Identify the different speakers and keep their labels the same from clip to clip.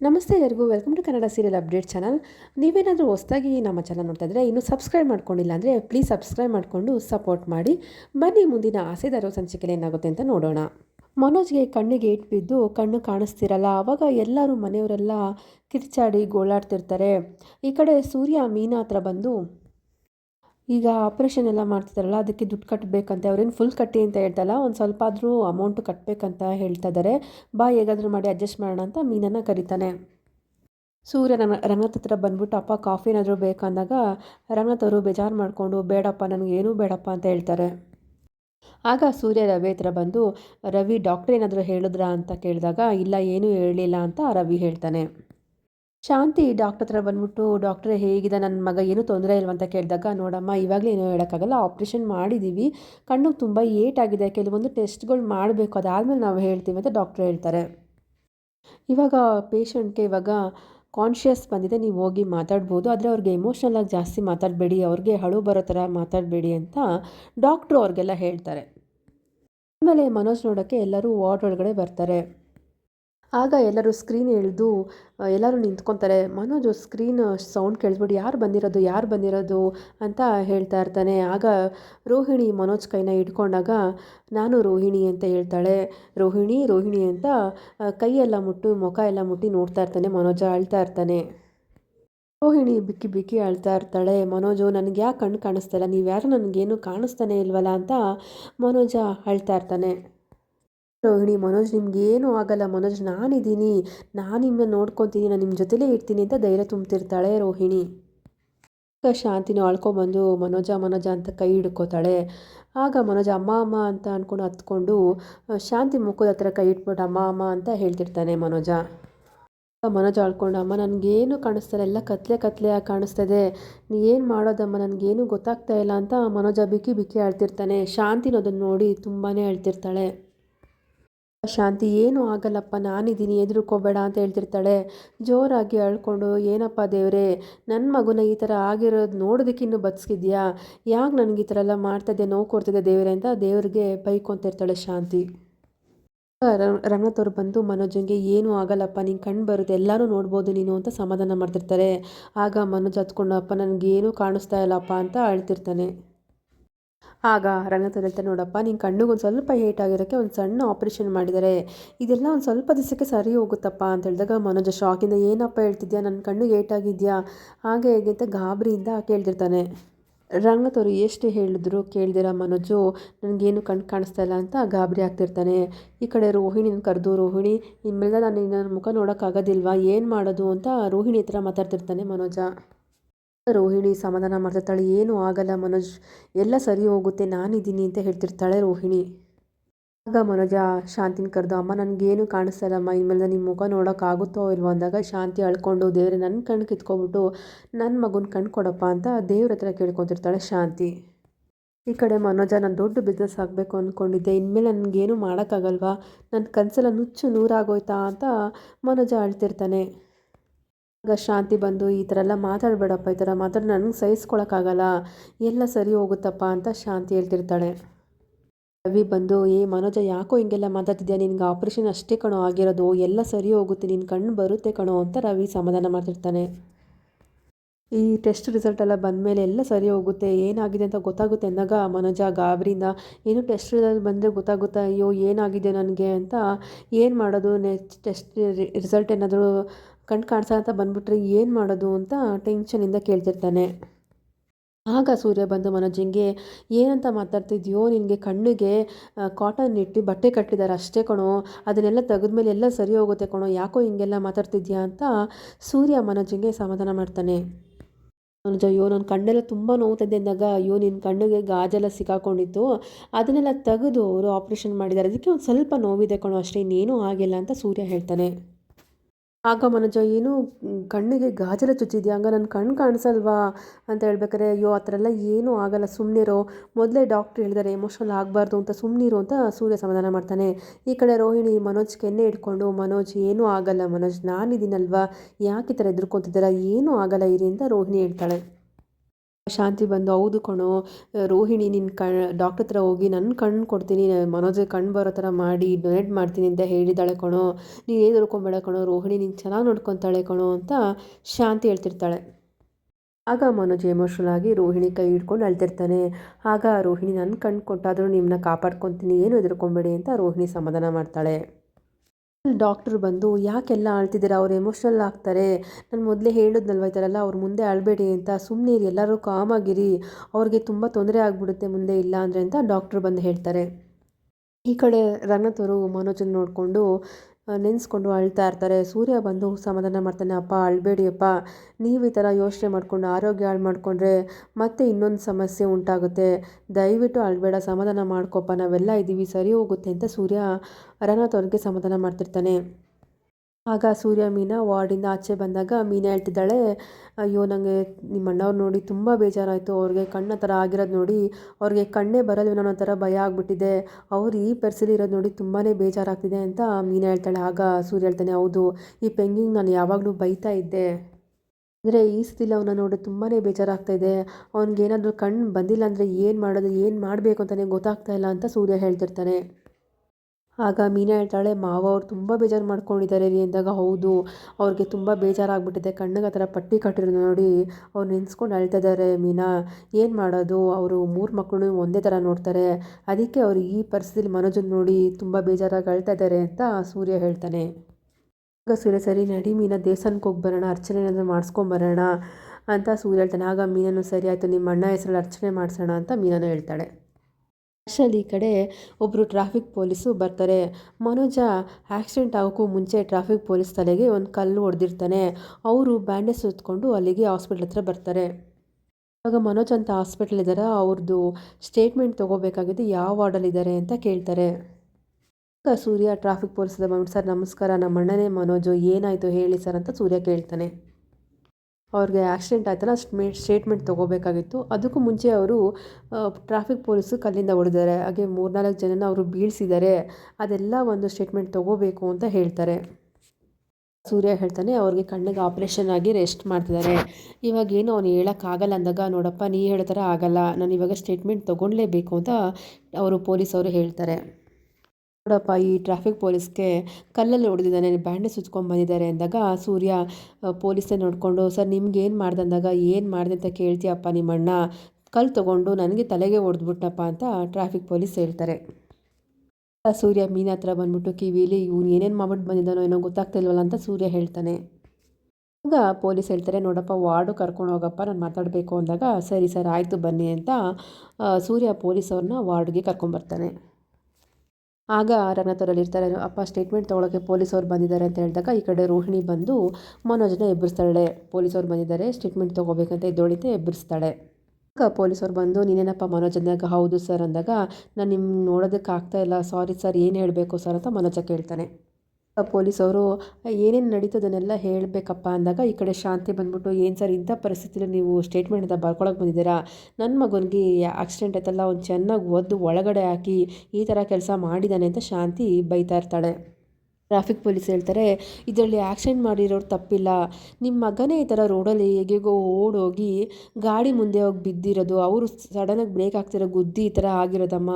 Speaker 1: ನಮಸ್ತೆ ಎಲ್ಲರಿಗೂ. Welcome to Kannada serial update channel ನೀವೇನಾದರೂ ಹೊಸದಾಗಿ ನಮ್ಮ ಚಾನಲ್ ನೋಡ್ತಾ ಇದ್ದರೆ ಇನ್ನೂ ಸಬ್ಸ್ಕ್ರೈಬ್ ಮಾಡ್ಕೊಂಡಿಲ್ಲ ಅಂದರೆ ಪ್ಲೀಸ್ ಸಬ್ಸ್ಕ್ರೈಬ್ ಮಾಡಿಕೊಂಡು ಸಪೋರ್ಟ್ ಮಾಡಿ. ಬನ್ನಿ ಮುಂದಿನ ಆಸೆದಾರೋ ಸಂಚಿಕೆಯಲ್ಲಿ ಏನಾಗುತ್ತೆ ಅಂತ ನೋಡೋಣ. ಮನೋಜ್ಗೆ ಕಣ್ಣಿಗೆ ಏಟ್ ಬಿದ್ದು ಕಣ್ಣು ಕಾಣಿಸ್ತಿರಲ್ಲ. ಆವಾಗ ಎಲ್ಲರೂ ಮನೆಯವರೆಲ್ಲ ಕಿರ್ಚಾಡಿ ಗೋಳಾಡ್ತಿರ್ತಾರೆ. ಈ ಕಡೆ ಸೂರ್ಯ ಮೀನಾ ಹತ್ರ ಬಂದು ಈಗ ಆಪ್ರೇಷನ್ ಎಲ್ಲ ಮಾಡ್ತಿದ್ದಾರಲ್ಲ ಅದಕ್ಕೆ ದುಡ್ಡು ಕಟ್ಟಬೇಕಂತೆ ಅವ್ರೇನು ಫುಲ್ ಕಟ್ಟಿ ಅಂತ ಹೇಳ್ತಲ್ಲ ಒಂದು ಸ್ವಲ್ಪ ಆದರೂ ಅಮೌಂಟು ಕಟ್ಟಬೇಕಂತ ಹೇಳ್ತಾ ಇದ್ದಾರೆ ಬಾ, ಹೇಗಾದರೂ ಮಾಡಿ ಅಡ್ಜಸ್ಟ್ ಮಾಡೋಣ ಅಂತ ಮೀನನ್ನು ಕರೀತಾನೆ. ಸೂರ್ಯ ರಂಗ ರಂಗನಾಥ್ ಹತ್ರ ಬಂದ್ಬಿಟ್ಟು, ಅಪ್ಪ ಕಾಫಿ ಏನಾದರೂ ಬೇಕಂದಾಗ ರಂಗನಾಥ್ ಅವರು ಬೇಜಾರು ಮಾಡಿಕೊಂಡು, ಬೇಡಪ್ಪ, ನನಗೆ ಏನೂ ಬೇಡಪ್ಪ ಅಂತ ಹೇಳ್ತಾರೆ. ಆಗ ಸೂರ್ಯ ರವಿ ಹತ್ರ ಬಂದು, ರವಿ ಡಾಕ್ಟ್ರ್ ಏನಾದರೂ ಹೇಳಿದ್ರಾ? ಅಂತ ಕೇಳಿದಾಗ, ಇಲ್ಲ, ಏನೂ ಹೇಳಲಿಲ್ಲ ಅಂತ ರವಿ ಹೇಳ್ತಾನೆ. ಶಾಂತಿ ಡಾಕ್ಟರ್ ಹತ್ರ ಬಂದ್ಬಿಟ್ಟು, ಡಾಕ್ಟ್ರೇ, ಹೇಗಿದೆ? ನನ್ನ ಮಗ ಏನೂ ತೊಂದರೆ ಇಲ್ವಂತ ಕೇಳಿದಾಗ, ನೋಡಮ್ಮ, ಇವಾಗಲೇ ಏನೂ ಹೇಳೋಕ್ಕಾಗಲ್ಲ. ಆಪ್ರೇಷನ್ ಮಾಡಿದ್ದೀವಿ ಕಣ್ಣು ತುಂಬ ಏಟಾಗಿದೆ. ಕೆಲವೊಂದು ಟೆಸ್ಟ್ಗಳು ಮಾಡಬೇಕು. ಅದಾದಮೇಲೆ ನಾವು ಹೇಳ್ತೀವಿ ಅಂತ ಡಾಕ್ಟ್ರ್ ಹೇಳ್ತಾರೆ. ಇವಾಗ ಪೇಷಂಟ್ಗೆ ಇವಾಗ ಕಾನ್ಷಿಯಸ್ ಬಂದಿದೆ. ನೀವು ಹೋಗಿ ಮಾತಾಡ್ಬೋದು. ಆದರೆ ಅವ್ರಿಗೆ ಎಮೋಷ್ನಲಾಗಿ ಜಾಸ್ತಿ ಮಾತಾಡಬೇಡಿ. ಅವ್ರಿಗೆ ಹಳು ಬರೋ ಥರ ಮಾತಾಡಬೇಡಿ ಅಂತ ಡಾಕ್ಟ್ರು ಅವ್ರಿಗೆಲ್ಲ ಹೇಳ್ತಾರೆ. ಆಮೇಲೆ ಮನೋಜ್ ನೋಡೋಕ್ಕೆ ಎಲ್ಲರೂ ವಾರ್ಡ್ ಒಳಗಡೆ ಬರ್ತಾರೆ. ಆಗ ಎಲ್ಲರೂ ಸ್ಕ್ರೀನ್ ಎಳೆದು ಎಲ್ಲರೂ ನಿಂತ್ಕೊತಾರೆ, ಮನೋಜು ಸ್ಕ್ರೀನ್ ಸೌಂಡ್ ಕೇಳಿಸ್ಬಿಟ್ಟು ಯಾರು ಬಂದಿರೋದು ಯಾರು ಬಂದಿರೋದು? ಅಂತ ಹೇಳ್ತಾ ಇರ್ತಾನೆ. ಆಗ ರೋಹಿಣಿ ಮನೋಜ್ ಕೈನ ಹಿಡ್ಕೊಂಡಾಗ, ನಾನು ರೋಹಿಣಿ ಅಂತ ಹೇಳ್ತಾಳೆ. ರೋಹಿಣಿ ರೋಹಿಣಿ ಅಂತ ಕೈಯೆಲ್ಲ ಮುಟ್ಟು, ಮುಖ ಎಲ್ಲ ಮುಟ್ಟಿ ನೋಡ್ತಾ ಇರ್ತಾನೆ ಮನೋಜ, ಅಳ್ತಾ ಇರ್ತಾನೆ. ರೋಹಿಣಿ ಬಿಕ್ಕಿ ಬಿಕ್ಕಿ ಅಳ್ತಾ ಇರ್ತಾಳೆ. ಮನೋಜು, ನನಗೆ ಯಾಕೆ ಕಣ್ಣು ಕಾಣಿಸ್ತಾಯಿಲ್ಲ ನೀವು ಯಾರು ನನಗೇನು ಕಾಣಿಸ್ತಾನೆ ಇಲ್ವಲ್ಲ? ಅಂತ ಮನೋಜ ಅಳ್ತಾ ಇರ್ತಾನೆ. ರೋಹಿಣಿ, ಮನೋಜ್ ನಿಮ್ಗೇನು ಆಗಲ್ಲ. ಮನೋಜ್, ನಾನಿದ್ದೀನಿ. ನಾನು ನಿಮ್ಮನ್ನ ನೋಡ್ಕೊತೀನಿ, ನಾನು ನಿಮ್ಮ ಜೊತೆಲೇ ಇರ್ತೀನಿ ಅಂತ ಧೈರ್ಯ ತುಂಬ್ತಿರ್ತಾಳೆ ರೋಹಿಣಿ. ಶಾಂತಿನೂ ಅಳ್ಕೊಬಂದು ಮನೋಜ ಮನೋಜ ಅಂತ ಕೈ ಹಿಡ್ಕೋತಾಳೆ. ಆಗ ಮನೋಜ, ಅಮ್ಮ ಅಮ್ಮ ಅಂತ ಅಂದ್ಕೊಂಡು ಹತ್ಕೊಂಡು ಶಾಂತಿ ಮುಖದ ಹತ್ರ ಕೈ ಇಟ್ಬಿಟ್ಟು ಅಮ್ಮ ಅಮ್ಮ ಅಂತ ಹೇಳ್ತಿರ್ತಾನೆ ಮನೋಜ. ಮನೋಜ ಅಳ್ಕೊಂಡು, ಅಮ್ಮ, ನನಗೇನು ಕಾಣಿಸ್ತಾರೆ ಎಲ್ಲ ಕತ್ಲೆ ಕತ್ಲೆ ಕಾಣಿಸ್ತದೆ. ನೀ ಏನು ಮಾಡೋದಮ್ಮ? ನನಗೇನು ಗೊತ್ತಾಗ್ತಾ ಇಲ್ಲ ಅಂತ ಮನೋಜ ಬಿಕ್ಕಿ ಬಿಕ್ಕಿ ಆಳ್ತಿರ್ತಾನೆ ಶಾಂತಿನೋದನ್ನು ನೋಡಿ ತುಂಬಾ ಅಳ್ತಿರ್ತಾಳೆ. ಶಾಂತಿ, ಏನೂ ಆಗಲ್ಲಪ್ಪ, ನಾನಿದ್ದೀನಿ, ಹೆದರ್ಕೋಬೇಡ ಅಂತ ಹೇಳ್ತಿರ್ತಾಳೆ. ಜೋರಾಗಿ ಅಳ್ಕೊಂಡು, ಏನಪ್ಪ ದೇವರೇ ನನ್ನ ಮಗುನ ಈ ಥರ ಆಗಿರೋದು ನೋಡೋದಕ್ಕೆ ಇನ್ನೂ ಬದುಕಿದ್ಯಾ ಯಾಕೆ ನನಗೆ ಈ ಥರ ಎಲ್ಲ ಮಾಡ್ತಾಯಿದ್ದೆ ನೋವು ಕೊಡ್ತಿದ್ದೆ ದೇವರೇ ಅಂತ ದೇವ್ರಿಗೆ ಬೈಕೊಂತಿರ್ತಾಳೆ ಶಾಂತಿ. ರಂಗನಾಥ್ ಬಂದು ಮನೋಜಂಗೆ ಏನೂ ಆಗಲ್ಲಪ್ಪ ನೀನು ಕಣ್ಣು ಬರುತ್ತೆ ಎಲ್ಲರೂ ನೋಡ್ಬೋದು ನೀನು ಅಂತ ಸಮಾಧಾನ ಮಾಡ್ತಿರ್ತಾರೆ. ಆಗ ಮನೋಜ್ ಹತ್ಕೊಂಡು, ಅಪ್ಪ, ನನಗೇನೂ ಕಾಣಿಸ್ತಾ ಇಲ್ಲಪ್ಪ ಅಂತ ಅಳ್ತಿರ್ತಾನೆ. ಆಗ ರಂಗನಾಥ್ ಹೇಳ್ತಾರೆ ನೋಡಪ್ಪ ನಿನ್ನ ಕಣ್ಣಿಗೆ ಒಂದು ಸ್ವಲ್ಪ ಹೇಟ್ ಆಗಿರೋಕ್ಕೆ ಒಂದು ಸಣ್ಣ ಆಪ್ರೇಷನ್ ಮಾಡಿದ್ದಾರೆ ಇದೆಲ್ಲ ಒಂದು ಸ್ವಲ್ಪ ದಿವಸಕ್ಕೆ ಸರಿ ಹೋಗುತ್ತಪ್ಪ ಅಂತ ಹೇಳಿದಾಗ ಮನೋಜ ಶಾಕಿಂದ ಏನಪ್ಪ ಹೇಳ್ತಿದ್ಯಾ? ನನ್ನ ಕಣ್ಣಿಗೆ ಏಟಾಗಿದೆಯಾ ಹಾಗೆ ಹೇಗೆ ಅಂತ ಗಾಬರಿಯಿಂದ ಕೇಳ್ತಿರ್ತಾನೆ. ರಂಗನಾಥ್ ಅವರು ಎಷ್ಟು ಹೇಳಿದ್ರು ಕೇಳ್ದಿರ ಮನೋಜು, ನನಗೇನು ಕಣ್ಣು ಕಾಣಿಸ್ತಾ ಇಲ್ಲ ಅಂತ ಗಾಬರಿ ಆಗ್ತಿರ್ತಾನೆ. ಈ ಕಡೆ ರೋಹಿಣಿನ ಕರೆದು, ರೋಹಿಣಿ, ಇನ್ಮೇಲೆ ನಾನು ನನ್ನ ಮುಖ ನೋಡೋಕ್ಕಾಗೋದಿಲ್ವಾ? ಏನು ಮಾಡೋದು? ಅಂತ ರೋಹಿಣಿ ಹತ್ರ ಮಾತಾಡ್ತಿರ್ತಾನೆ ಮನೋಜ. ರೋಹಿಣಿ ಸಮಾಧಾನ ಮಾಡ್ತಿರ್ತಾಳೆ. ಏನೂ ಆಗಲ್ಲ ಮನೋಜ್. ಎಲ್ಲ ಸರಿ ಹೋಗುತ್ತೆ. ನಾನಿದ್ದೀನಿ ಅಂತ ಹೇಳ್ತಿರ್ತಾಳೆ ರೋಹಿಣಿ. ಆಗ ಮನೋಜ ಶಾಂತಿನ ಕರೆದು, ಅಮ್ಮ, ನನಗೇನು ಕಾಣಿಸ್ತಲ್ಲಮ್ಮ ಇನ್ಮೇಲೆ ನಿಮ್ಮ ಮುಖ ನೋಡೋಕ್ಕಾಗುತ್ತೋ ಇಲ್ವೋ? ಅಂದಾಗ ಶಾಂತಿ ಅಳ್ಕೊಂಡು, ದೇವ್ರೆ ನನ್ನ ಕಣ್ಣು ಕಿತ್ಕೊಬಿಟ್ಟು ನನ್ನ ಮಗುನ ಕಣ್ಣು ಕೊಡಪ್ಪ ಅಂತ ದೇವ್ರ ಹತ್ರ ಕೇಳ್ಕೊತಿರ್ತಾಳೆ ಶಾಂತಿ. ಈ ಕಡೆ ಮನೋಜ, ನಾನು ದೊಡ್ಡ ಬಿಸ್ನೆಸ್ ಆಗಬೇಕು ಅಂದ್ಕೊಂಡಿದ್ದೆ ಇನ್ಮೇಲೆ ನನಗೇನು ಮಾಡೋಕ್ಕಾಗಲ್ವಾ? ನನ್ನ ಕನಸೆಲ್ಲ ನುಚ್ಚು ನೂರಾಗೋಯ್ತಾ? ಅಂತ ಮನೋಜ ಅಳ್ತಿರ್ತಾನೆ. ಆಗ ಶಾಂತಿ ಬಂದು ಈ ಥರ ಎಲ್ಲ ಮಾತಾಡಬೇಡಪ್ಪ, ಈ ಥರ ಮಾತಾಡಿ ನನಗೆ ಸಹಿಸ್ಕೊಳಕ್ಕಾಗಲ್ಲ, ಎಲ್ಲ ಸರಿ ಹೋಗುತ್ತಪ್ಪ ಅಂತ ಶಾಂತಿ ಹೇಳ್ತಿರ್ತಾಳೆ. ರವಿ ಬಂದು, ಏ ಮನೋಜ, ಯಾಕೋ ಹಿಂಗೆಲ್ಲ ಮಾತಾಡ್ತಿದ್ಯಾ? ನಿನ್ಗೆ ಆಪ್ರೇಷನ್ ಅಷ್ಟೇ ಕಣೋ, ಆಗಿರೋದು, ಎಲ್ಲ ಸರಿ ಹೋಗುತ್ತೆ ನಿನ್ನ ಕಣ್ಣು ಬರುತ್ತೆ ಕಣೋ ಅಂತ ರವಿ ಸಮಾಧಾನ ಮಾಡ್ತಿರ್ತಾನೆ. ಈ ಟೆಸ್ಟ್ ರಿಸಲ್ಟ್ ಎಲ್ಲ ಬಂದಮೇಲೆ ಎಲ್ಲ ಸರಿ ಹೋಗುತ್ತೆ, ಏನಾಗಿದೆ ಅಂತ ಗೊತ್ತಾಗುತ್ತೆ ಅಂದಾಗ ಮನೋಜ, ಗಾಬರಿಯಿಂದ, ಏನು ಟೆಸ್ಟ್ ರಿಸಲ್ಟ್ ಬಂದರೆ ಗೊತ್ತಾಗುತ್ತಾ? ಅಯ್ಯೋ, ಏನಾಗಿದೆ ನನಗೆ? ಅಂತ, ಏನು ಮಾಡೋದು? ನೆಕ್ಸ್ಟ್ ಟೆಸ್ಟ್ ರಿಸಲ್ಟ್ ಏನಾದರೂ ಕಣ್ಣು ಕಾಣಿಸ ಅಂತ ಬಂದ್ಬಿಟ್ರೆ ಏನು ಮಾಡೋದು ಅಂತ ಟೆನ್ಷನಿಂದ ಕೇಳ್ತಿರ್ತಾನೆ. ಆಗ ಸೂರ್ಯ ಬಂದು ಮನೋಜಿಂಗೆ, ಏನಂತ ಮಾತಾಡ್ತಿದ್ಯೋ ನಿನಗೆ ಕಣ್ಣಿಗೆ ಕಾಟನ್ ಇಟ್ಟು ಬಟ್ಟೆ ಕಟ್ಟಿದ್ದಾರೆ ಅಷ್ಟೇ ಕಣೋ, ಅದನ್ನೆಲ್ಲ ತೆಗೆದ್ಮೇಲೆ ಎಲ್ಲ ಸರಿ ಹೋಗುತ್ತೆ ಕಣೋ, ಯಾಕೋ ಹಿಂಗೆಲ್ಲ ಮಾತಾಡ್ತಿದ್ಯಾ ಅಂತ ಸೂರ್ಯ ಮನೋಜಿಂಗೆ ಸಮಾಧಾನ ಮಾಡ್ತಾನೆ. ಮನೋಜ, ಅಯ್ಯೋ ನನ್ನ ಕಣ್ಣೆಲ್ಲ ತುಂಬ ನೋವುತ್ತದೆ ಅಂದಾಗ, ಅಯ್ಯೋ ನಿನ್ನ ಕಣ್ಣಿಗೆ ಗಾಜೆಲ್ಲ ಸಿಕ್ಕಾಕೊಂಡಿತ್ತು, ಅದನ್ನೆಲ್ಲ ತೆಗೆದು ಅವರು ಆಪ್ರೇಷನ್ ಮಾಡಿದ್ದಾರೆ, ಅದಕ್ಕೆ ಒಂದು ಸ್ವಲ್ಪ ನೋವಿದೆ ಕಣೋ, ಅಷ್ಟೇ ಇನ್ನೇನೂ ಆಗಿಲ್ಲ ಅಂತ ಸೂರ್ಯ ಹೇಳ್ತಾನೆ. ಆಗ ಮನೋಜ, ಏನು ಕಣ್ಣಿಗೆ ಗಾಜಲ ಚುಚ್ಚಿದ್ಯಾ? ಹಂಗ ನನ್ನ ಕಣ್ಣು ಕಾಣಿಸಲ್ವಾ? ಅಂತ ಹೇಳ್ಬೇಕಾದ್ರೆ, ಅಯ್ಯೋ, ಆ ಥರ ಎಲ್ಲ ಏನೂ ಆಗಲ್ಲ. ಸುಮ್ಮನಿರೋ ಮೊದಲೇ ಡಾಕ್ಟ್ರ್ ಹೇಳಿದ್ದಾರೆ ಎಮೋಷನಲ್ ಆಗಬಾರ್ದು ಅಂತ ಸುಮ್ಮನಿರು ಅಂತ ಸೂರ್ಯ ಸಮಾಧಾನ ಮಾಡ್ತಾನೆ. ಈ ಕಡೆ ರೋಹಿಣಿ ಮನೋಜ್ ಕೆನ್ನೆ ಇಟ್ಕೊಂಡು ಮನೋಜ್, ಏನೂ ಆಗಲ್ಲ ಮನೋಜ್ ನಾನಿದ್ದೀನಲ್ವಾ ಯಾಕೆ ಈ ಥರ ಎದುರ್ಕೊತಿದ್ದಾರೆ ಏನೂ ಆಗಲ್ಲ ಇರಿ ಅಂತ ರೋಹಿಣಿ ಹೇಳ್ತಾಳೆ. ಶಾಂತಿ ಬಂದು, ಹೌದು ಕಣೋ ರೋಹಿಣಿ ನಿನ್ನ ಕಣ್ ಡಾಕ್ಟ್ರ್ ಹತ್ರ ಹೋಗಿ ನನ್ನ ಕಣ್ಣು ಕೊಡ್ತೀನಿ ಮನೋಜ್ಗೆ ಕಣ್ಣು ಬರೋ ಥರ ಮಾಡಿ ಡೊನೇಟ್ ಮಾಡ್ತೀನಿ ಅಂತ ಹೇಳಿದ್ದಾಳೆ ಕಣೋ. ನೀನು ಏನು ನೋಡ್ಕೊಂಬೇಡ ಕಣೋ, ರೋಹಿಣಿ ನೀನು ಚೆನ್ನಾಗಿ ನೋಡ್ಕೊತಾಳೆ ಕಣೋ ಅಂತ ಶಾಂತಿ ಹೇಳ್ತಿರ್ತಾಳೆ. ಆಗ ಮನೋಜ್ ಎಮೋಷನಲ್ ಆಗಿ ರೋಹಿಣಿ ಕೈ ಹಿಡ್ಕೊಂಡು ಅಳ್ತಿರ್ತಾನೆ. ಆಗ ರೋಹಿಣಿ ನನ್ನ ಕಣ್ಣು ಕೊಟ್ಟಾದರೂ ನಿಮ್ಮನ್ನ ಕಾಪಾಡ್ಕೊತೀನಿ, ಏನು ಹೆದರ್ಕೊಂಬೇಡಿ ಅಂತ ರೋಹಿಣಿ ಸಮಾಧಾನ ಮಾಡ್ತಾಳೆ. ಡಾಕ್ಟ್ರು ಬಂದು ಯಾಕೆಲ್ಲ ಅಳ್ತಿದ್ದೀರಾ? ಅವ್ರು ಎಮೋಷ್ನಲ್ ಆಗ್ತಾರೆ. ನಾನು ಮೊದಲೇ ಹೇಳಿದ್ನಲ್ವ ಈ ಥರ ಅವ್ರ ಮುಂದೆ ಅಳಬೇಡಿ ಅಂತ. ಸುಮ್ಮನೆ ಇರಿ, ಎಲ್ಲರೂ ಕಾಮಾಗಿರಿ. ಅವ್ರಿಗೆ ತುಂಬ ತೊಂದರೆ ಆಗಿಬಿಡುತ್ತೆ ಮುಂದೆ ಇಲ್ಲ ಅಂದರೆ ಅಂತ ಡಾಕ್ಟ್ರು ಬಂದು ಹೇಳ್ತಾರೆ. ಈ ಕಡೆ ರಂಗನಾಥ್ ಅವರು ಮನೋಜನ್ ನೋಡಿಕೊಂಡು ನೆನೆಸ್ಕೊಂಡು ಅಳ್ತಾ ಇರ್ತಾರೆ. ಸೂರ್ಯ ಬಂದು ಸಮಾಧಾನ ಮಾಡ್ತಾನೆ, ಅಪ್ಪ ಅಳಬೇಡಿಯಪ್ಪ ನೀವು ಈ ಥರ ಯೋಚನೆ ಮಾಡಿಕೊಂಡು ಆರೋಗ್ಯ ಹಾಳು ಮಾಡಿಕೊಂಡ್ರೆ ಮತ್ತೆ ಇನ್ನೊಂದು ಸಮಸ್ಯೆ ಉಂಟಾಗುತ್ತೆ. ದಯವಿಟ್ಟು ಅಳಬೇಡ, ಸಮಾಧಾನ ಮಾಡ್ಕೊಪ್ಪ. ನಾವೆಲ್ಲ ಇದ್ದೀವಿ, ಸರಿ ಹೋಗುತ್ತೆ. ಅಂತ ಸೂರ್ಯ ಅರನಾಥ್ ಅವ್ರಿಗೆ ಸಮಾಧಾನ ಮಾಡ್ತಿರ್ತಾನೆ. ಆಗ ಸೂರ್ಯ ಮೀನಾ ವಾರ್ಡಿಂದ ಆಚೆ ಬಂದಾಗ ಮೀನಾ ಹೇಳ್ತಿದ್ದಾಳೆ ಅಯ್ಯೋ ನನಗೆ ನಿಮ್ಮ ಅಣ್ಣವ್ರು ನೋಡಿ ತುಂಬ ಬೇಜಾರಾಯಿತು. ಅವ್ರಿಗೆ ಕಣ್ಣ ಥರ ಆಗಿರೋದು ನೋಡಿ, ಅವ್ರಿಗೆ ಕಣ್ಣೇ ಬರಲ್ವೇನೋ ಅನ್ನೋ ಥರ ಭಯ ಆಗಿಬಿಟ್ಟಿದೆ. ಅವ್ರು ಈ ಪರಿಸ್ಥಿತಿ ಇರೋದು ನೋಡಿ ತುಂಬಾ ಬೇಜಾರಾಗ್ತಿದೆ ಅಂತ ಮೀನಾ ಹೇಳ್ತಾಳೆ. ಆಗ ಸೂರ್ಯ ಹೇಳ್ತಾನೆ, ಹೌದು, ಈ ಪೆಂಗಿಂಗ್ ನಾನು ಯಾವಾಗಲೂ ಬೈತಾ ಇದ್ದೆ. ಅಂದರೆ ಈ ಸ್ಥಿತಿಲಿ ಅವನ ನೋಡಿ ತುಂಬಾ ಬೇಜಾರಾಗ್ತಾ ಇದೆ. ಅವ್ನಿಗೇನಾದರೂ ಕಣ್ಣು ಬಂದಿಲ್ಲ ಅಂದರೆ ಏನು ಮಾಡೋದು, ಏನು ಮಾಡಬೇಕು ಅಂತಲೇ ಗೊತ್ತಾಗ್ತಾ ಇಲ್ಲ ಅಂತ ಸೂರ್ಯ ಹೇಳ್ತಿರ್ತಾನೆ. ಆಗ ಮೀನಾ ಹೇಳ್ತಾಳೆ, ಮಾವ, ಅವ್ರು ತುಂಬ ಬೇಜಾರು ಮಾಡ್ಕೊಂಡಿದ್ದಾರೆ ರೀ. ಅಂದಾಗ, ಹೌದು, ಅವ್ರಿಗೆ ತುಂಬ ಬೇಜಾರಾಗ್ಬಿಟ್ಟಿದೆ. ಕಣ್ಣಿಗೆ ಆ ಥರ ಪಟ್ಟಿ ಕಟ್ಟಿರೋದು ನೋಡಿ ಅವ್ರು ನೆನೆಸ್ಕೊಂಡು ಅಳ್ತಾ ಇದ್ದಾರೆ ಮೀನಾ. ಏನು ಮಾಡೋದು? ಅವರು ಮೂರು ಮಕ್ಕಳು ಒಂದೇ ಥರ ನೋಡ್ತಾರೆ. ಅದಕ್ಕೆ ಅವರು ಈ ಪರಿಸ್ಥಿತಿಲಿ ಮನೋಜನ್ ನೋಡಿ ತುಂಬ ಬೇಜಾರಾಗಿ ಅಳ್ತಾ ಇದ್ದಾರೆ ಅಂತ ಸೂರ್ಯ ಹೇಳ್ತಾನೆ. ಆಗ ಸೂರ್ಯ, ಸರಿ, ನಡಿ ಮೀನಾ, ದೇವಸ್ಥಾನಕ್ಕೆ ಹೋಗಿ ಬರೋಣ. ಅರ್ಚನೆ ಏನಾದರೂ ಮಾಡಿಸ್ಕೊಂಬರೋಣ ಅಂತ ಸೂರ್ಯ ಹೇಳ್ತಾನೆ. ಆಗ ಮೀನನ್ನು ಸರಿ, ಆಯಿತು ನಿಮ್ಮ ಅಣ್ಣ ಹೆಸರಲ್ಲಿ ಅರ್ಚನೆ ಮಾಡಿಸೋಣ ಅಂತ ಮೀನನ್ನು ಹೇಳ್ತಾಳೆ. ಅಷ್ಟರಲ್ಲಿ ಈ ಕಡೆ ಒಬ್ಬರು ಟ್ರಾಫಿಕ್ ಪೊಲೀಸು ಬರ್ತಾರೆ. ಮನೋಜ ಆಕ್ಸಿಡೆಂಟ್ ಆಗೋಕ್ಕೂ ಮುಂಚೆ ಟ್ರಾಫಿಕ್ ಪೊಲೀಸ್ ತಲೆಗೆ ಒಂದು ಕಲ್ಲು ಹೊಡೆದಿರ್ತಾನೆ. ಅವರು ಬ್ಯಾಂಡೇಜ್ ಸುತ್ತಕೊಂಡು ಅಲ್ಲಿಗೆ ಹಾಸ್ಪಿಟ್ಲ್ ಹತ್ರ ಬರ್ತಾರೆ. ಇವಾಗ ಮನೋಜ್ ಅಂತ ಹಾಸ್ಪಿಟ್ಲ್ ಇದ್ದಾರೆ ಅವ್ರದ್ದು ಸ್ಟೇಟ್ಮೆಂಟ್ ತೊಗೋಬೇಕಾಗಿದೆ ಯಾವ ವಾರ್ಡಲ್ಲಿದ್ದಾರೆ ಅಂತ ಕೇಳ್ತಾರೆ. ಸೂರ್ಯ ಟ್ರಾಫಿಕ್ ಪೊಲೀಸ್ ಬಂದ್ಬಿಟ್ಟು, ಸರ್, ನಮಸ್ಕಾರ ನಮ್ಮ ಅಣ್ಣನೇ ಮನೋಜು, ಏನಾಯಿತು ಹೇಳಿ ಸರ್ ಅಂತ ಸೂರ್ಯ ಕೇಳ್ತಾನೆ. ಅವ್ರಿಗೆ ಆಕ್ಸಿಡೆಂಟ್ ಆಯ್ತಲ್ಲ ಸ್ಟೇಟ್ಮೆಂಟ್ ತೊಗೋಬೇಕಾಗಿತ್ತು. ಅದಕ್ಕೂ ಮುಂಚೆ ಅವರು ಟ್ರಾಫಿಕ್ ಪೊಲೀಸು ಕಲ್ಲಿಂದ ಹೊಡೆದಾರೆ, ಹಾಗೆ ಮೂರ್ನಾಲ್ಕು ಜನನ ಅವರು ಬೀಳಿಸಿದ್ದಾರೆ ಅದೆಲ್ಲ ಒಂದು ಸ್ಟೇಟ್ಮೆಂಟ್ ತೊಗೋಬೇಕು ಅಂತ ಹೇಳ್ತಾರೆ. ಸೂರ್ಯ ಹೇಳ್ತಾನೆ, ಅವ್ರಿಗೆ ಕಣ್ಣಿಗೆ ಆಪ್ರೇಷನ್ ಆಗಿ ರೆಸ್ಟ್ ಮಾಡ್ತಿದ್ದಾರೆ. ಇವಾಗ ಏನು ಅವ್ನು ಹೇಳೋಕ್ಕಾಗಲ್ಲ ಅಂದಾಗ, ನೋಡಪ್ಪ, ನೀ ಹೇಳ್ತಾರೆ ಆಗಲ್ಲ, ನಾನು ಇವಾಗ ಸ್ಟೇಟ್ಮೆಂಟ್ ತೊಗೊಳ್ಳೇಬೇಕು ಅಂತ ಅವರು ಪೊಲೀಸವರು ಹೇಳ್ತಾರೆ. ನೋಡಪ್ಪ, ಈ ಟ್ರಾಫಿಕ್ ಪೊಲೀಸ್ಗೆ ಕಲ್ಲಲ್ಲಿ ಹೊಡೆದಿದ್ದಾನೆ ಬ್ಯಾಂಡೇಜ್ ಬಂದಿದ್ದಾರೆ ಅಂದಾಗ ಸೂರ್ಯ ಪೊಲೀಸೇ ನೋಡಿಕೊಂಡು, ಸರ್ ನಿಮ್ಗೆ ಏನು ಮಾಡ್ದೆ? ಅಂದಾಗ, ಏನು ಮಾಡಿದೆ ಅಂತ ಕೇಳ್ತೀಯಪ್ಪ ನಿಮ್ಮಣ್ಣ, ಕಲ್ಲು ತೊಗೊಂಡು ನನಗೆ ತಲೆಗೆ ಹೊಡೆದ್ಬಿಟ್ಟಪ್ಪ ಅಂತ ಟ್ರಾಫಿಕ್ ಪೊಲೀಸ್ ಹೇಳ್ತಾರೆ. ಸೂರ್ಯ ಮೀನ ಹತ್ರ ಬಂದ್ಬಿಟ್ಟು, ಕಿವಿಲಿ, ಇವ್ನು ಏನೇನು ಮಾಡ್ಬಿಟ್ಟು ಬಂದಿದ್ದಾನೋ ಏನೋ ಗೊತ್ತಾಗ್ತಿಲ್ವಲ್ಲ ಅಂತ ಸೂರ್ಯ ಹೇಳ್ತಾನೆ. ಆಗ ಪೊಲೀಸ್ ಹೇಳ್ತಾರೆ, ನೋಡಪ್ಪ, ವಾರ್ಡು ಕರ್ಕೊಂಡು ಹೋಗಪ್ಪ, ನಾನು ಮಾತಾಡಬೇಕು ಅಂದಾಗ, ಸರಿ ಸರ್, ಆಯಿತು ಬನ್ನಿ ಅಂತ ಸೂರ್ಯ ಪೊಲೀಸ್ ಅವ್ರನ್ನ ವಾರ್ಡ್ಗೆ ಕರ್ಕೊಂಬರ್ತಾನೆ. ಆಗ ಇರ್ತಾರೆ ಅಪ್ಪ ಸ್ಟೇಟ್ಮೆಂಟ್ ತೊಗೊಳಕ್ಕೆ ಪೊಲೀಸವ್ರು ಬಂದಿದ್ದಾರೆ ಅಂತ ಹೇಳಿದಾಗ ಈ ಕಡೆ ರೋಹಿಣಿ ಬಂದು ಮನೋಜನ ಎಬ್ಬರಿಸ್ತಾಳೆ ಪೊಲೀಸವ್ರು ಬಂದಿದ್ದಾರೆ ಸ್ಟೇಟ್ಮೆಂಟ್ ತೊಗೋಬೇಕಂತ ಎದ್ದೊಳಿತೆ ಎಬ್ಬರಿಸ್ತಾಳೆ ಪೊಲೀಸವ್ರು ಬಂದು, ನೀನೇನಪ್ಪ ಮನೋಜ್ ಹೌದು ಸರ್ ಅಂದಾಗ, ನಾನು ನಿಮ್ಮ ನೋಡೋದಕ್ಕೆ ಆಗ್ತಾ ಇಲ್ಲ ಸಾರಿ ಸರ್, ಏನು ಹೇಳಬೇಕು ಸರ್ ಅಂತ ಮನೋಜ ಕೇಳ್ತಾನೆ. ಪೊಲೀಸವರು, ಏನೇನು ನಡೀತದನ್ನೆಲ್ಲ ಹೇಳಬೇಕಪ್ಪ ಅಂದಾಗ ಈ ಕಡೆ ಶಾಂತಿ ಬಂದ್ಬಿಟ್ಟು, ಏನು ಸರ್ ಇಂಥ ಪರಿಸ್ಥಿತಿಯಲ್ಲಿ ನೀವು ಸ್ಟೇಟ್ಮೆಂಟ್ ಅಂತ ಬರ್ಕೊಳಕ್ಕೆ ಬಂದಿದ್ದೀರಾ? ನನ್ನ ಮಗನಿಗೆ ಆಕ್ಸಿಡೆಂಟ್ ಆಯ್ತಲ್ಲ, ಅವ್ನು ಚೆನ್ನಾಗಿ ಒದ್ದು ಒಳಗಡೆ ಹಾಕಿ ಈ ಥರ ಕೆಲಸ ಮಾಡಿದ್ದಾನೆ ಅಂತ ಶಾಂತಿ ಬೈತಾ ಇರ್ತಾಳೆ. ಟ್ರಾಫಿಕ್ ಪೊಲೀಸ್ ಹೇಳ್ತಾರೆ, ಇದರಲ್ಲಿ ಆ್ಯಕ್ಸಿಡೆಂಟ್ ಮಾಡಿರೋರು ತಪ್ಪಿಲ್ಲ. ನಿಮ್ಮ ಮಗನೇ ಈ ಥರ ರೋಡಲ್ಲಿ ಹೇಗೆಗೋ ಓಡೋಗಿ ಗಾಡಿ ಮುಂದೆ ಹೋಗಿ ಬಿದ್ದಿರೋದು, ಅವರು ಸಡನ್ನಾಗಿ ಬ್ರೇಕ್ ಆಗ್ತಿರೋ ಗುದ್ದಿ ಈ ಥರ ಆಗಿರೋದಮ್ಮ.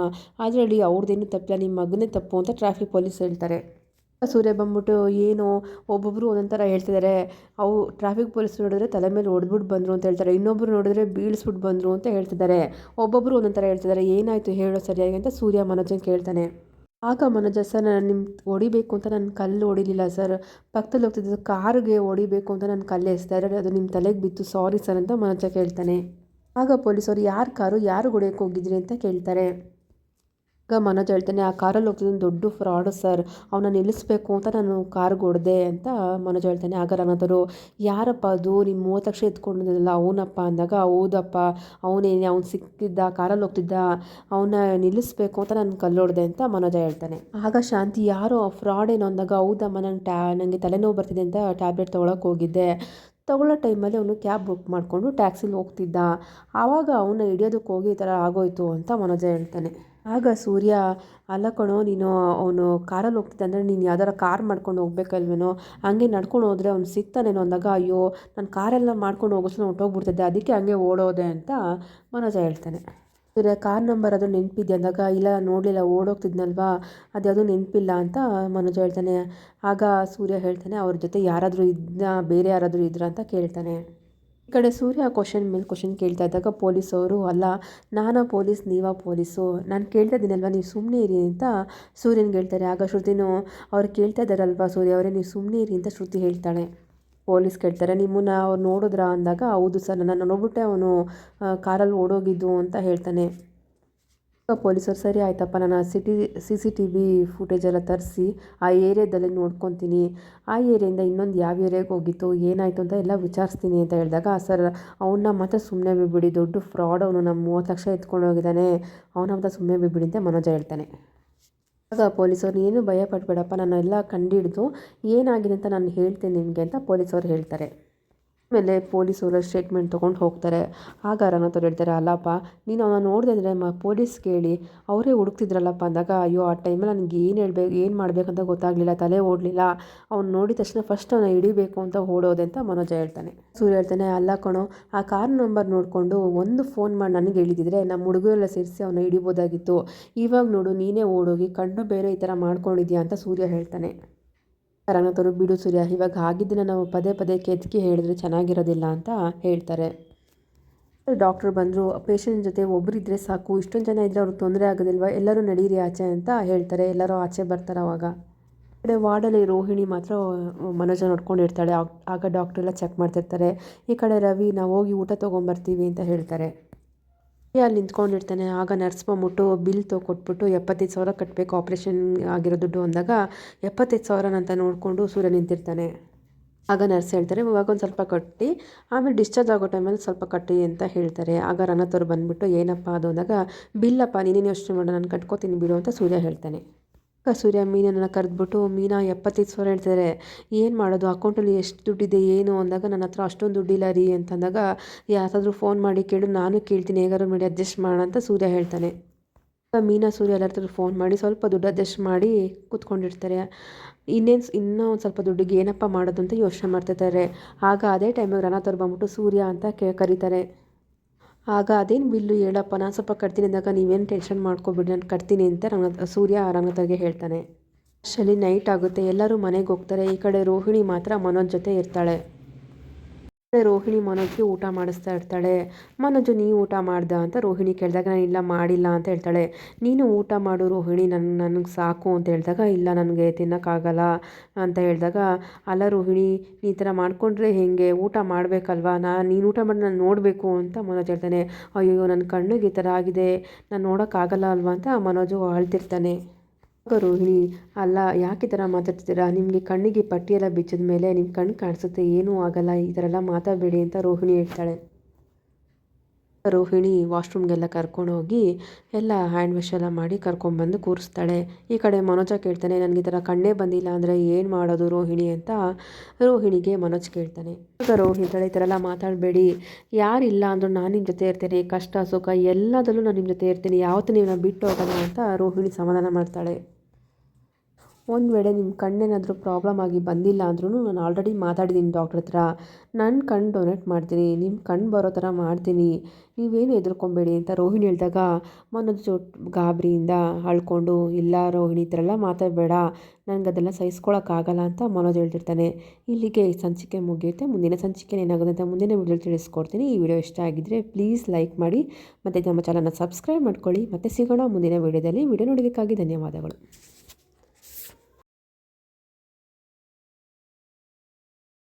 Speaker 1: ಅದರಲ್ಲಿ ಅವ್ರದ್ದೇನು ತಪ್ಪಿಲ್ಲ ನಿಮ್ಮ ಮಗನೇ ತಪ್ಪು ಅಂತ ಟ್ರಾಫಿಕ್ ಪೊಲೀಸ್ ಹೇಳ್ತಾರೆ. ಸೂರ್ಯ ಬಂದ್ಬಿಟ್ಟು ಏನು ಒಬ್ಬೊಬ್ಬರು ಥರ ಹೇಳ್ತಿದ್ದಾರೆ ಅವು ಟ್ರಾಫಿಕ್ ಪೊಲೀಸ್ ನೋಡಿದ್ರೆ ತಲೆ ಮೇಲೆ ಹೊಡೆದ್ಬಿಟ್ಟು ಬಂದರು ಅಂತ ಹೇಳ್ತಾರೆ. ಇನ್ನೊಬ್ಬರು ನೋಡಿದ್ರೆ ಬೀಳ್ಸ್ಬಿಟ್ಟು ಬಂದರು ಅಂತ ಹೇಳ್ತಿದ್ದಾರೆ ಒಬ್ಬೊಬ್ಬರು ಥರ ಹೇಳ್ತಿದ್ದಾರೆ ಏನಾಯಿತು ಹೇಳೋ ಸರಿಯಾಗಿ ಅಂತ ಸೂರ್ಯ ಮನೋಜನ್ ಕೇಳ್ತಾನೆ. ಆಗ ಮನೋಜ, ಸರ್, ನಾನು ನಿಮ್ಮ ಹೊಡಿಬೇಕು ಅಂತ ನಾನು ಕಲ್ಲು ಹೊಡಿಲಿಲ್ಲ, ಸರ್. ಪಕ್ಕದಲ್ಲಿ ಹೋಗ್ತಿದ್ದ ಕಾರಿಗೆ ಹೊಡಿಬೇಕು ಅಂತ ನಾನು ಕಲ್ಲು ಎಸ್ತಾ ಅದು ನಿಮ್ಮ ತಲೆಗೆ ಬಿತ್ತು. ಸಾರಿ, ಸರ್, ಅಂತ ಮನೋಜ ಕೇಳ್ತಾನೆ. ಆಗ ಪೊಲೀಸರು ಯಾರು ಕಾರು, ಯಾರು ಹೊಡೆಯೋಕೆ ಹೋಗಿದ್ರಿ? ಅಂತ ಕೇಳ್ತಾರೆ. ಆಗ ಮನೋಜ್ ಹೇಳ್ತಾನೆ, ಆ ಕಾರಲ್ಲಿ ಹೋಗ್ತಿದ್ದು ದೊಡ್ಡ ಫ್ರಾಡು ಸರ್ ಅವನ್ನ ನಿಲ್ಲಿಸ್ಬೇಕು ಅಂತ ನಾನು ಕಾರ್ಗೆ ಹೊಡೆದೆ ಅಂತ ಮನೋಜ್ ಹೇಳ್ತಾನೆ. ಆಗ ರಂಗನಾಥರು ಯಾರಪ್ಪ ಅದು? ನಿಮ್ಮ ಮೂವತ್ತು ಲಕ್ಷ ಎತ್ಕೊಂಡಿದ್ದಲ್ಲ, ಅವನಪ್ಪ? ಅಂದಾಗ, ಹೌದಪ್ಪ. ಅವನೇನೆ ಅವ್ನು ಸಿಕ್ತಿದ್ದ ಕಾರಲ್ಲಿ ಹೋಗ್ತಿದ್ದ. ಅವನ್ನ ನಿಲ್ಲಿಸ್ಬೇಕು ಅಂತ ನಾನು ಕಲ್ಲೊಡ್ದೆ ಅಂತ ಮನೋಜ ಹೇಳ್ತಾನೆ. ಆಗ ಶಾಂತಿ, ಯಾರೋ ಫ್ರಾಡ್ ಏನೋ? ಅಂದಾಗ, ಹೌದಮ್ಮ ನಾನು ಟ್ಯಾ ನನಗೆ ತಲೆನೋವು ಬರ್ತಿದೆ ಅಂತ ಟ್ಯಾಬ್ಲೆಟ್ ತೊಗೊಳಕ್ಕೆ ಹೋಗಿದ್ದೆ. ತಗೊಳ್ಳೋ ಟೈಮಲ್ಲಿ ಅವನು ಕ್ಯಾಬ್ ಬುಕ್ ಮಾಡಿಕೊಂಡು ಟ್ಯಾಕ್ಸಿಲಿ ಹೋಗ್ತಿದ್ದ. ಆವಾಗ ಅವನ್ನ ಹಿಡಿಯೋದಕ್ಕೆ ಹೋಗಿ ಈ ಥರ ಆಗೋಯ್ತು ಅಂತ ಮನೋಜ ಹೇಳ್ತಾನೆ. ಆಗ ಸೂರ್ಯ, ಅಲ್ಲ ಕಣೋ, ನೀನು ಅವನು ಕಾರಲ್ಲಿ ಹೋಗ್ತಿದ್ದೆ ಅಂದರೆ ನೀನು ಯಾವ್ದಾರ ಕಾರ್ ಮಾಡ್ಕೊಂಡು ಹೋಗ್ಬೇಕಲ್ವೇನೋ? ಹಂಗೆ ನಡ್ಕೊಂಡು ಹೋದರೆ ಅವ್ನು ಸಿಗ್ತಾನೇನೋ? ಅಂದಾಗ, ಅಯ್ಯೋ, ನಾನು ಕಾರೆಲ್ಲ ಮಾಡ್ಕೊಂಡು ಹೋಗೋಷ್ಟು ಹೊಟ್ಟೋಗ್ಬಿಡ್ತಿದ್ದೆ ಅದಕ್ಕೆ ಹಂಗೆ ಓಡೋದೆ ಅಂತ ಮನೋಜ ಹೇಳ್ತಾನೆ. ಸೂರ್ಯ ಕಾರ್ ನಂಬರ್ ಅದು ನೆನಪಿದೆ ಅಂದಾಗ, ಇಲ್ಲ, ನೋಡಲಿಲ್ಲ, ಓಡೋಗ್ತಿದ್ನಲ್ವಾ, ಅದ್ಯಾವುದೂ ನೆನಪಿಲ್ಲ ಅಂತ ಮನೋಜ ಹೇಳ್ತಾನೆ. ಆಗ ಸೂರ್ಯ ಹೇಳ್ತಾನೆ, ಅವ್ರ ಜೊತೆ ಯಾರಾದರೂ ಇದ್ದ ಬೇರೆ ಯಾರಾದರೂ ಇದ್ರ ಅಂತ ಕೇಳ್ತಾನೆ. ಈ ಕಡೆ ಸೂರ್ಯ ಕ್ವಶನ್ ಮೇಲೆ ಕ್ವಶನ್ ಕೇಳ್ತಾ ಇದ್ದಾಗ ಪೊಲೀಸವರು, ಅಲ್ಲ, ನಾನು ಪೊಲೀಸ್, ನೀವಾ ಪೊಲೀಸು? ನಾನು ಕೇಳ್ತಾ ಇದ್ದೀನಲ್ವ, ನೀವು ಸುಮ್ಮನೆ ಇರಿ ಅಂತ ಸೂರ್ಯನ್ಗೆ ಹೇಳ್ತಾರೆ ಆಗ ಶ್ರುತಿನೂ, ಅವ್ರು ಕೇಳ್ತಾ ಇದ್ದಾರಲ್ವಾ ಸೂರ್ಯ ಅವರೇ, ನೀವು ಸುಮ್ಮನೆ ಇರಿ ಅಂತ ಶ್ರುತಿ ಹೇಳ್ತಾಳೆ. ಪೊಲೀಸ್ ಕೇಳ್ತಾರೆ. ನಿಮ್ಮನ್ನ ಅವ್ರು ನೋಡಿದ್ರ ಅಂದಾಗ, ಹೌದು ಸರ್ ನನ್ನ ನೋಡ್ಬಿಟ್ಟೆ ಅವನು ಕಾರಲ್ಲಿ ಓಡೋಗಿದ್ದು ಅಂತ ಹೇಳ್ತಾನೆ. ಪೊಲೀಸರು, ಸರಿ ಆಯ್ತಪ್ಪ ನಾನು CT, C C T V footage ಎಲ್ಲ ತರಿಸಿ, ಆ ಏರಿಯಾದಲ್ಲಿ ನೋಡ್ಕೊತೀನಿ. ಆ ಏರಿಯಿಂದ ಇನ್ನೊಂದು ಯಾವ ಏರಿಯಾಗೆ ಹೋಗಿತ್ತು, ಏನಾಯಿತು ಅಂತ ಎಲ್ಲ ವಿಚಾರಿಸ್ತೀನಿ ಅಂತ ಹೇಳಿದಾಗ ಸರ್ ಅವನ್ನ ಮಾತ್ರ ಸುಮ್ಮನೆ ಬಿಬಿಡಿ ದೊಡ್ಡ ಫ್ರಾಡ್, ಅವನು ನಮ್ಮ ಮೂವತ್ತು ಲಕ್ಷ ಎತ್ಕೊಂಡು ಹೋಗಿದ್ದಾನೆ ಅವನ ಮಾತ್ರ ಸುಮ್ಮನೆ ಬಿಬಿಡಿ ಅಂತ ಮನೋಜ ಹೇಳ್ತಾನೆ. ಆಗ ಪೊಲೀಸವ್ರು ಏನು ಭಯ ಪಡಬೇಡಪ್ಪ ನಾನು ಎಲ್ಲ ಕಂಡಿಡಿದು ಏನಾಗಿದೆ ಅಂತ ನಾನು ಹೇಳ್ತೀನಿ ನಿಮಗೆ ಅಂತ ಪೊಲೀಸವ್ರು ಹೇಳ್ತಾರೆ. ಆಮೇಲೆ ಪೊಲೀಸವರು ಸ್ಟೇಟ್ಮೆಂಟ್ ತೊಗೊಂಡು ಹೋಗ್ತಾರೆ. ಆಗ ರಂಗನಾಥವ್ರು ಹೇಳ್ತಾರೆ ಅಲ್ಲಪ್ಪ, ನೀನು ಅವನ ನೋಡಿದೆ ಅಂದರೆ ಮ, ಪೊಲೀಸ್ ಕೇಳಿ, ಅವರೇ ಹುಡುಕ್ತಿದ್ರಲ್ಲಪ್ಪ ಅಂದಾಗ, ಅಯ್ಯೋ, ಆ ಟೈಮಲ್ಲಿ ನನಗೆ ಏನು ಹೇಳ್ಬೇಕು ಏನು ಮಾಡಬೇಕಂತ ಗೊತ್ತಾಗಲಿಲ್ಲ, ತಲೆ ಓಡಲಿಲ್ಲ. ಅವ್ನು ನೋಡಿದ ತಕ್ಷಣ ಫಸ್ಟ್ ಅವನ ಹಿಡಿಬೇಕು ಅಂತ ಓಡೋದೆ ಅಂತ ಮನೋಜ ಹೇಳ್ತಾನೆ. ಸೂರ್ಯ ಹೇಳ್ತಾನೆ, ಅಲ್ಲ ಕಣೋ, ಆ ಕಾರ್ ನಂಬರ್ ನೋಡಿಕೊಂಡು ಒಂದು ಫೋನ್ ಮಾಡಿ ನನಗೆ ಹೇಳಿದಿದ್ರೆ ನಮ್ಮ ಹುಡುಗರೆಲ್ಲ ಸೇರಿಸಿ ಅವನ ಹಿಡಿಬೋದಾಗಿತ್ತು. ಇವಾಗ ನೋಡು, ನೀನೇ ಓಡೋಗಿ ಕಣ್ಣು ಬೇರೆ ಈ ಥರ ಮಾಡ್ಕೊಂಡಿದ್ಯಾ? ಅಂತ ಸೂರ್ಯ ಹೇಳ್ತಾನೆ. ರಂಗನಾಥರು ಬಿಡು ಸೂರ್ಯ, ಇವಾಗ ಆಗಿದ್ದನ್ನು ನಾವು ಪದೇ ಪದೇ ಕೆದಕಿ ಹೇಳಿದ್ರೆ ಚೆನ್ನಾಗಿರೋದಿಲ್ಲ ಅಂತ ಹೇಳ್ತಾರೆ. ಡಾಕ್ಟ್ರು ಬಂದರು ಪೇಷಂಟ್ ಜೊತೆ ಒಬ್ಬರಿದ್ದರೆ ಸಾಕು, ಇಷ್ಟೊಂದು ಜನ ಇದ್ದರೆ ಅವ್ರಿಗೆ ತೊಂದರೆ ಆಗೋದಿಲ್ವ, ಎಲ್ಲರೂ ನಡೀರಿ ಆಚೆ ಅಂತ ಹೇಳ್ತಾರೆ, ಎಲ್ಲರೂ ಆಚೆ ಬರ್ತಾರೆ ಅವಾಗ. ಕಡೆ ವಾರ್ಡಲ್ಲಿ ರೋಹಿಣಿ ಮಾತ್ರ ಮನೋಜ ನೋಡ್ಕೊಂಡಿರ್ತಾಳೆ ಆಗ ಡಾಕ್ಟ್ರೆಲ್ಲ ಚೆಕ್ ಮಾಡ್ತಿರ್ತಾರೆ, ಈ ಕಡೆ ರವಿ, ನಾವು ಹೋಗಿ ಊಟ ತೊಗೊಂಬರ್ತೀವಿ ಅಂತ ಹೇಳ್ತಾರೆ. ಅಲ್ಲಿ ನಿಂತ್ಕೊಂಡಿರ್ತಾನೆ. ಆಗ ನರ್ಸ್ ಬಂದ್ಬಿಟ್ಟು ಬಿಲ್ ತೊಗೊಟ್ಬಿಟ್ಟು ಎಪ್ಪತ್ತೈದು ಸಾವಿರ ಕಟ್ಟಬೇಕು ಆಪ್ರೇಷನ್ ಆಗಿರೋ ದುಡ್ಡು ಅಂದಾಗ ಎಪ್ಪತ್ತೈದು ಸಾವಿರನಂತ ನೋಡಿಕೊಂಡು ಸೂರ್ಯ ನಿಂತಿರ್ತಾನೆ. ಆಗ ನರ್ಸ್ ಹೇಳ್ತಾರೆ, ಇವಾಗ ಒಂದು ಸ್ವಲ್ಪ ಕಟ್ಟಿ, ಆಮೇಲೆ ಡಿಸ್ಚಾರ್ಜ್ ಆಗೋ ಟೈಮಲ್ಲಿ ಸ್ವಲ್ಪ ಕಟ್ಟಿ ಅಂತ ಹೇಳ್ತಾರೆ. ಆಗ ರಣತವ್ರು ಬಂದುಬಿಟ್ಟು, ಏನಪ್ಪ ಅದು ಅಂದಾಗ, ಬಿಲ್ಲಪ್ಪ, ನೀನೇನು ಯೋಚನೆ ಮಾಡೋ, ನಾನು ಕಟ್ಕೋತೀನಿ ಬಿಡು ಅಂತ ಸೂರ್ಯ ಹೇಳ್ತಾನೆ. ಸೂರ್ಯ ಮೀನನ್ನು ಕರೆದ್ಬಿಟ್ಟು ಮೀನಾ ಎಪ್ಪತ್ತೈದು ಸಾವಿರ ಹೇಳ್ತಾರೆ ಏನು ಮಾಡೋದು? ಅಕೌಂಟಲ್ಲಿ ಎಷ್ಟು ದುಡ್ಡಿದೆ, ಏನು? ಅಂದಾಗ ನನ್ನ ಹತ್ರ ಅಷ್ಟೊಂದು ದುಡ್ಡಿಲ್ಲ ರೀ ಅಂತಂದಾಗ ಯಾರಾದರೂ ಫೋನ್ ಮಾಡಿ ಕೇಳು, ನಾನು ಕೇಳ್ತೀನಿ, ಹೇಗಾದ್ರೂ ಮಾಡಿ ಅಡ್ಜಸ್ಟ್ ಮಾಡೋಣ ಅಂತ ಸೂರ್ಯ ಹೇಳ್ತಾನೆ. ಮೀನಾ ಸೂರ್ಯ ಎಲ್ಲರ ಫೋನ್ ಮಾಡಿ ಸ್ವಲ್ಪ ದುಡ್ಡು ಅಡ್ಜಸ್ಟ್ ಮಾಡಿ ಕೂತ್ಕೊಂಡಿರ್ತಾರೆ. ಇನ್ನೇನು ಇನ್ನೂ ಒಂದು ಸ್ವಲ್ಪ ದುಡ್ಡಿಗೆ ಏನಪ್ಪ ಮಾಡೋದು ಅಂತ ಯೋಚನೆ ಮಾಡ್ತಿರ್ತಾರೆ ಆಗ ಅದೇ ಟೈಮಿಗೆ ರಣಾಥರ್ ಬಂದ್ಬಿಟ್ಟು ಸೂರ್ಯ ಅಂತ ಕರೀತಾರೆ. ಆಗ ಅದೇನು ಬಿಲ್ಲು ಹೇಳಪ್ಪ, ನಾನು ಸ್ವಲ್ಪ ಕಟ್ತೀನಿ ಅಂದಾಗ ನೀವೇನು ಟೆನ್ಷನ್ ಮಾಡ್ಕೊಬಿಡಿ, ನಾನು ಕಟ್ತೀನಿ ಅಂತ ರಂಗ, ಸೂರ್ಯ ರಂಗತಗೆ ಹೇಳ್ತಾನೆ. ಅಷ್ಟರಲ್ಲಿ ನೈಟ್ ಆಗುತ್ತೆ, ಎಲ್ಲರೂ ಮನೆಗೆ ಹೋಗ್ತಾರೆ, ಈ ಕಡೆ ರೋಹಿಣಿ ಮಾತ್ರ ಮನೋಜ್ ಜೊತೆ ಇರ್ತಾಳೆ. ರೋಹಿಣಿ ಮನೋಜ್ಗೆ ಊಟ ಮಾಡಿಸ್ತಾ ಇರ್ತಾಳೆ. ಮನೋಜು, ನೀ ಊಟ ಮಾಡ್ದ? ಅಂತ ರೋಹಿಣಿ ಕೇಳಿದಾಗ ನಾನು ಇಲ್ಲ, ಮಾಡಿಲ್ಲ, ಅಂತ ಹೇಳ್ತಾಳೆ. ನೀನು ಊಟ ಮಾಡು ರೋಹಿಣಿ ನನ್ನ ನನಗೆ ಸಾಕು, ಅಂತ ಹೇಳಿದಾಗ, ಇಲ್ಲ, ನನಗೆ ತಿನ್ನೋಕ್ಕಾಗಲ್ಲ, ಅಂತ ಹೇಳಿದಾಗ, ಅಲ್ಲ ರೋಹಿಣಿ ಈ ಥರ ಮಾಡಿಕೊಂಡ್ರೆ ಹೇಗೆ? ಊಟ ಮಾಡಬೇಕಲ್ವಾ? ನಾ, ನೀನು ಊಟ ಮಾಡಿ, ನಾನು ನೋಡಬೇಕು, ಅಂತ ಮನೋಜ್ ಹೇಳ್ತಾನೆ. ಅಯ್ಯೋ ನನ್ನ ಕಣ್ಣಿಗೆ ಈ ಥರ ಆಗಿದೆ. ನಾನು ನೋಡೋಕ್ಕಾಗಲ್ಲ ಅಲ್ವಾ? ಅಂತ ಮನೋಜು ಅಳ್ತಿರ್ತಾನೆ. ರೋಹಿಣಿ ಅಲ್ಲ, ಯಾಕೆ ಈ ಥರ ಮಾತಾಡ್ತಿದ್ದೀರಾ? ನಿಮಗೆ ಕಣ್ಣಿಗೆ ಪಟ್ಟಿಯೆಲ್ಲ ಬಿಚ್ಚಿದ ಮೇಲೆ ನಿಮ್ಮ ಕಣ್ಣು ಕಾಣಿಸುತ್ತೆ, ಏನೂ ಆಗಲ್ಲ, ಈ ಥರ ಎಲ್ಲ ಮಾತಾಡಬೇಡಿ ಅಂತ ರೋಹಿಣಿ ಹೇಳ್ತಾಳೆ. ರೋಹಿಣಿ ವಾಶ್ರೂಮ್ಗೆಲ್ಲ ಕರ್ಕೊಂಡೋಗಿ ಎಲ್ಲ ಹ್ಯಾಂಡ್ ವಾಶ್ ಎಲ್ಲ ಮಾಡಿ ಕರ್ಕೊಂಡ್ಬಂದು ಕೂರಿಸ್ತಾಳೆ. ಈ ಕಡೆ ಮನೋಜ ಕೇಳ್ತಾನೆ, ನನಗೆ ಈ ಥರ ಕಣ್ಣೇ ಬಂದಿಲ್ಲ ಅಂದರೆ ಏನು ಮಾಡೋದು ರೋಹಿಣಿ? ಅಂತ ರೋಹಿಣಿಗೆ ಮನೋಜ್ ಕೇಳ್ತಾನೆ. ಆಗ ರೋಹಿಣಿ ಈ ಥರ ಎಲ್ಲ ಮಾತಾಡಬೇಡಿ. ಯಾರಿಲ್ಲ ಅಂದರೂ ನಾನು ನಿಮ್ಮ ಜೊತೆ ಇರ್ತೇನೆ, ಕಷ್ಟ ಸುಖ ಎಲ್ಲದಲ್ಲೂ ನಾನು ನಿಮ್ಮ ಜೊತೆ ಇರ್ತೀನಿ, ಯಾವತ್ತೂ ನೀವು ಬಿಟ್ಟು ಹೋಗಲ್ಲ ಅಂತ ರೋಹಿಣಿ ಸಮಾಧಾನ ಮಾಡ್ತಾಳೆ. ಒಂದು ವೇಳೆ ನಿಮ್ಮ ಕಣ್ಣೇನಾದರೂ ಪ್ರಾಬ್ಲಮ್ ಆಗಿ ಬಂದಿಲ್ಲ ಅಂದ್ರೂ ನಾನು ಆಲ್ರೆಡಿ ಮಾತಾಡಿದ್ದೀನಿ ಡಾಕ್ಟ್ರ್ ಹತ್ರ. ನನ್ನ ಕಣ್ಣು ಡೊನೇಟ್ ಮಾಡ್ತೀನಿ ನಿಮ್ಮ ಕಣ್ಣು ಬರೋ ಥರ ಮಾಡ್ತೀನಿ. ನೀವೇನು ಹೆದರ್ಕೊಬೇಡಿ ಅಂತ ರೋಹಿಣಿ ಹೇಳಿದಾಗ, ಮನೋಜ್ ಗಾಬರಿಯಿಂದ ಅಳ್ಕೊಂಡು, ಇಲ್ಲ ರೋಹಿಣಿ, ಈ ಥರ ಎಲ್ಲ ಮಾತಾಡಬೇಡ. ನನಗೆ ಅದೆಲ್ಲ ಸಹಿಸ್ಕೊಳಕ್ಕಾಗಲ್ಲ ಅಂತ ಮನೋಜ್ ಹೇಳ್ತಿರ್ತಾನೆ. ಇಲ್ಲಿಗೆ ಸಂಚಿಕೆ ಮುಗಿಯುತ್ತೆ. ಮುಂದಿನ ಸಂಚಿಕೆ ಏನಾಗುತ್ತೆ ಅಂತ ಮುಂದಿನ ವಿಡಿಯೋ ತಿಳಿಸ್ಕೊಡ್ತೀನಿ. ಈ ವಿಡಿಯೋ ಇಷ್ಟ ಆಗಿದ್ದರೆ ಪ್ಲೀಸ್ ಲೈಕ್ ಮಾಡಿ, ಮತ್ತು ನಮ್ಮ ಚಾನಲ್ನ ಸಬ್ಸ್ಕ್ರೈಬ್ ಮಾಡ್ಕೊಳ್ಳಿ. ಮತ್ತು ಸಿಗೋಣ ಮುಂದಿನ ವಿಡಿಯೋದಲ್ಲಿ. ವಿಡಿಯೋ ನೋಡೋದಕ್ಕಾಗಿ ಧನ್ಯವಾದಗಳು.